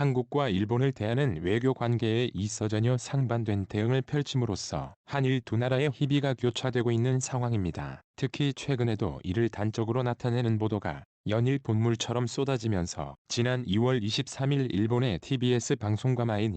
한국과 일본을 대하는 외교 관계에 있어 전혀 상반된 대응을 펼침으로써 한일 두 나라의 희비가 교차되고 있는 상황입니다. 특히 최근에도 이를 단적으로 나타내는 보도가 연일 본물처럼 쏟아지면서 지난 2월 23일 일본의 TBS 방송과 마이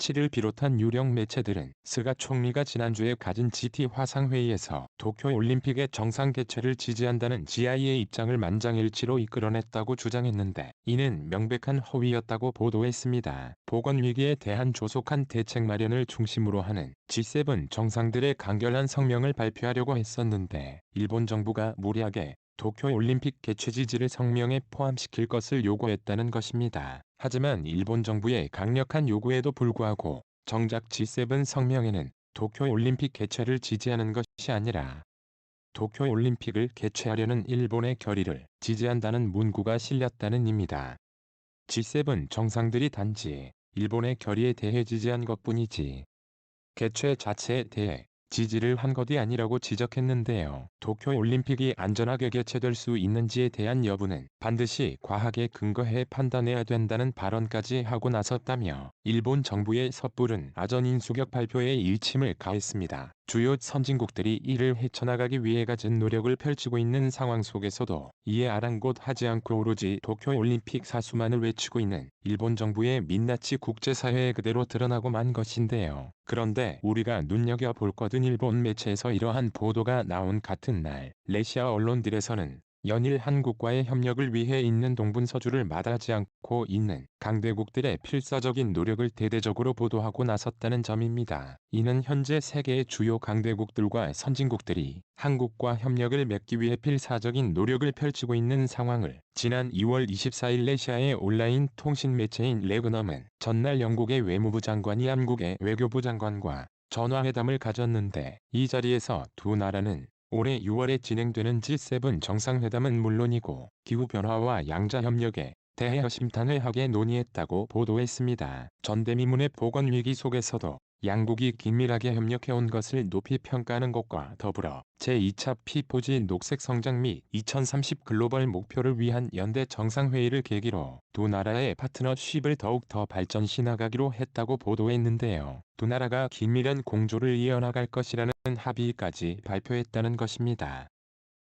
니 7을 비롯한 유력 매체들은 스가 총리가 지난주에 가진 GT 화상회의에서 도쿄올림픽의 정상 개최를 지지한다는 GI의 입장을 만장일치로 이끌어냈다고 주장했는데 이는 명백한 허위였다고 보도했습니다. 보건위기에 대한 조속한 대책 마련을 중심으로 하는 G7 정상들의 강결한 성명을 발표하려고 했었는데 일본 정부가 무리하게 도쿄올림픽 개최 지지를 성명에 포함시킬 것을 요구했다는 것입니다. 하지만 일본 정부의 강력한 요구에도 불구하고 정작 G7 성명에는 도쿄올림픽 개최를 지지하는 것이 아니라 도쿄올림픽을 개최하려는 일본의 결의를 지지한다는 문구가 실렸다는 입니다. G7 정상들이 단지 일본의 결의에 대해 지지한 것뿐이지 개최 자체에 대해 지지를 한 것이 아니라고 지적했는데요. 도쿄올림픽이 안전하게 개최될 수 있는지에 대한 여부는 반드시 과학에 근거해 판단해야 된다는 발언까지 하고 나섰다며 일본 정부의 섣부른 아전 인수격 발표에 일침을 가했습니다. 주요 선진국들이 이를 헤쳐나가기 위해 가진 노력을 펼치고 있는 상황 속에서도 이에 아랑곳하지 않고 오로지 도쿄올림픽 사수만을 외치고 있는 일본 정부의 민낯이 국제사회에 그대로 드러나고 만 것인데요. 그런데 우리가 눈여겨볼 것은 일본 매체에서 이러한 보도가 나온 같은 날 레시아 언론들에서는 연일 한국과의 협력을 위해 있는 동분서주를 마다하지 않고 있는 강대국들의 필사적인 노력을 대대적으로 보도하고 나섰다는 점입니다. 이는 현재 세계의 주요 강대국들과 선진국들이 한국과 협력을 맺기 위해 필사적인 노력을 펼치고 있는 상황을 지난 2월 24일 레시아의 온라인 통신 매체인 레그넘은 전날 영국의 외무부 장관이 한국의 외교부 장관과 전화회담을 가졌는데 이 자리에서 두 나라는 올해 6월에 진행되는 G7 정상회담은 물론이고 기후변화와 양자협력에 대해 허심탄회 하게 논의했다고 보도했습니다. 전대미문의 보건위기 속에서도 양국이 긴밀하게 협력해온 것을 높이 평가하는 것과 더불어 제2차 피포지 녹색 성장 및 2030 글로벌 목표를 위한 연대 정상회의를 계기로 두 나라의 파트너십을 더욱 더 발전시 나가기로 했다고 보도했는데요. 두 나라가 긴밀한 공조를 이어나갈 것이라는 합의까지 발표했다는 것입니다.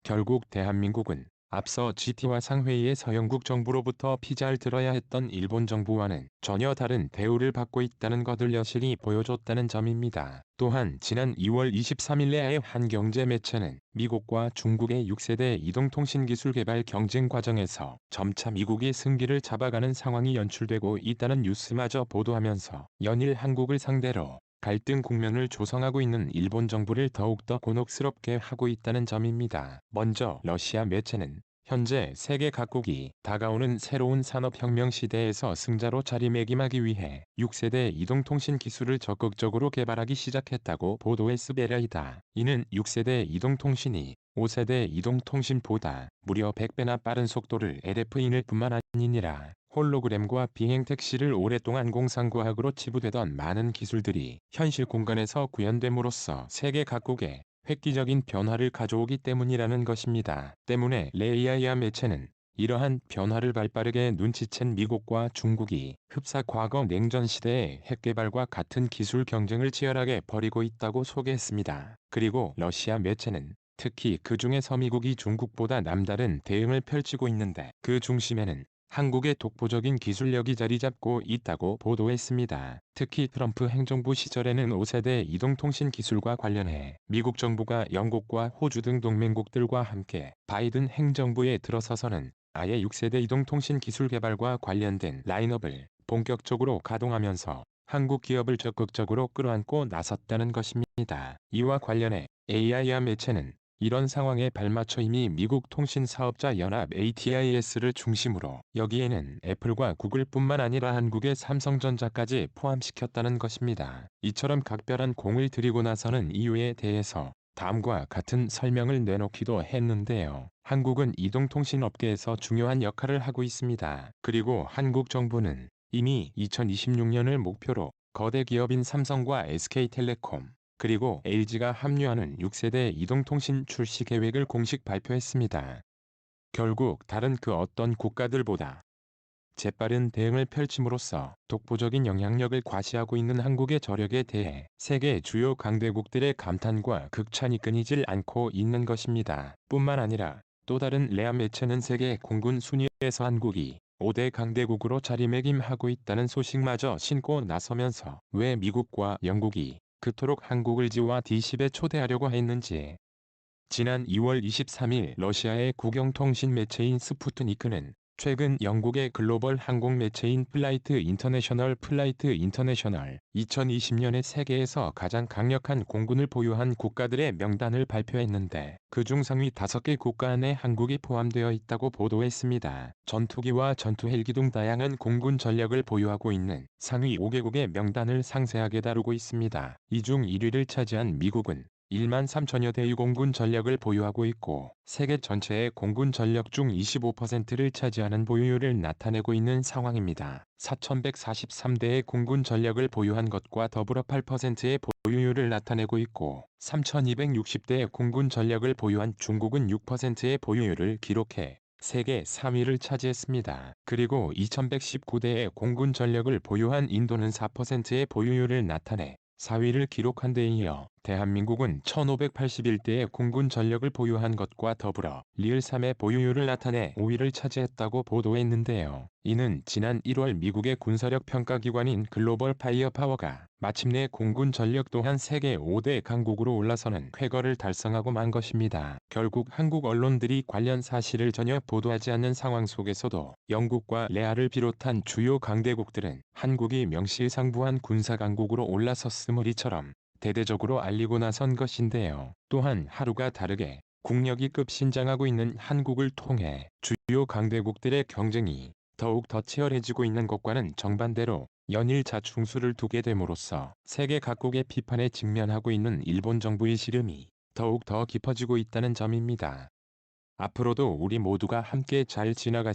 결국 대한민국은 앞서 GT와 상회의에 서 영국 정부로부터 피자를 들어야 했던 일본 정부와는 전혀 다른 대우를 받고 있다는 것을 여실히 보여줬다는 점입니다. 또한 지난 2월 23일 내의 한 경제 매체는 미국과 중국의 6세대 이동통신기술 개발 경쟁 과정에서 점차 미국이 승기를 잡아가는 상황이 연출되고 있다는 뉴스마저 보도하면서 연일 한국을 상대로 갈등 국면을 조성하고 있는 일본 정부를 더욱더 곤혹스럽게 하고 있다는 점입니다. 먼저 러시아 매체는 현재 세계 각국이 다가오는 새로운 산업혁명 시대에서 승자로 자리매김하기 위해 6세대 이동통신 기술을 적극적으로 개발하기 시작했다고 보도했으베라이다. 이는 6세대 이동통신이 5세대 이동통신보다 무려 100배나 빠른 속도를 LF인을 뿐만 아니니라 홀로그램과 비행택시를 오랫동안 공상과학으로 치부되던 많은 기술들이 현실 공간에서 구현됨으로써 세계 각국에 획기적인 변화를 가져오기 때문이라는 것입니다. 때문에 레이아이아 매체는 이러한 변화를 발빠르게 눈치챈 미국과 중국이 흡사 과거 냉전 시대의 핵개발과 같은 기술 경쟁을 치열하게 벌이고 있다고 소개했습니다. 그리고 러시아 매체는 특히 그 중에서 미국이 중국보다 남다른 대응을 펼치고 있는데 그 중심에는 한국의 독보적인 기술력이 자리 잡고 있다고 보도했습니다. 특히 트럼프 행정부 시절에는 5세대 이동통신 기술과 관련해 미국 정부가 영국과 호주 등 동맹국들과 함께 바이든 행정부에 들어서서는 아예 6세대 이동통신 기술 개발과 관련된 라인업을 본격적으로 가동하면서 한국 기업을 적극적으로 끌어안고 나섰다는 것입니다. 이와 관련해 AIA 매체는 이런 상황에 발맞춰 이미 미국 통신사업자 연합 ATIS를 중심으로 여기에는 애플과 구글뿐만 아니라 한국의 삼성전자까지 포함시켰다는 것입니다. 이처럼 각별한 공을 들이고 나서는 이유에 대해서 다음과 같은 설명을 내놓기도 했는데요. 한국은 이동통신 업계에서 중요한 역할을 하고 있습니다. 그리고 한국 정부는 이미 2026년을 목표로 거대 기업인 삼성과 SK텔레콤, 그리고 LG가 합류하는 6세대 이동통신 출시 계획을 공식 발표했습니다. 결국 다른 그 어떤 국가들보다 재빠른 대응을 펼침으로써 독보적인 영향력을 과시하고 있는 한국의 저력에 대해 세계 주요 강대국들의 감탄과 극찬이 끊이질 않고 있는 것입니다. 뿐만 아니라 또 다른 레아 매체는 세계 공군 순위에서 한국이 5대 강대국으로 자리매김하고 있다는 소식마저 신고 나서면서 왜 미국과 영국이 그토록 한국을 지와 D10에 초대하려고 했는지. 지난 2월 23일 러시아의 국영통신 매체인 스푸트니크는 최근 영국의 글로벌 항공 매체인 플라이트 인터내셔널 플라이트 인터내셔널 2020년에 세계에서 가장 강력한 공군을 보유한 국가들의 명단을 발표했는데 그중 상위 5개 국가 안에 한국이 포함되어 있다고 보도했습니다. 전투기와 전투 헬기 등 다양한 공군 전력을 보유하고 있는 상위 5개국의 명단을 상세하게 다루고 있습니다. 이 중 1위를 차지한 미국은 1만 3천여 대의 공군 전력을 보유하고 있고 세계 전체의 공군 전력 중 25%를 차지하는 보유율을 나타내고 있는 상황입니다. 4,143대의 공군 전력을 보유한 것과 더불어 8%의 보유율을 나타내고 있고 3,260대의 공군 전력을 보유한 중국은 6%의 보유율을 기록해 세계 3위를 차지했습니다. 그리고 2119대의 공군 전력을 보유한 인도는 4%의 보유율을 나타내 4위를 기록한 데 이어 대한민국은 1581대의 공군 전력을 보유한 것과 더불어 리을 3의 보유율을 나타내 5위를 차지했다고 보도했는데요. 이는 지난 1월 미국의 군사력 평가기관인 글로벌 파이어 파워가 마침내 공군 전력 또한 세계 5대 강국으로 올라서는 쾌거를 달성하고 만 것입니다. 결국 한국 언론들이 관련 사실을 전혀 보도하지 않는 상황 속에서도 영국과 레아를 비롯한 주요 강대국들은 한국이 명실상부한 군사강국으로 올라섰음을 이처럼 대대적으로 알리고 나선 것인데요. 또한 하루가 다르게 국력이 급신장하고 있는 한국을 통해 주요 강대국들의 경쟁이 더욱 더 치열해지고 있는 것과는 정반대로 연일 자충수를 두게 됨으로써 세계 각국의 비판에 직면하고 있는 일본 정부의 시름이 더욱 더 깊어지고 있다는 점입니다. 앞으로도 우리 모두가 함께 잘 지나갔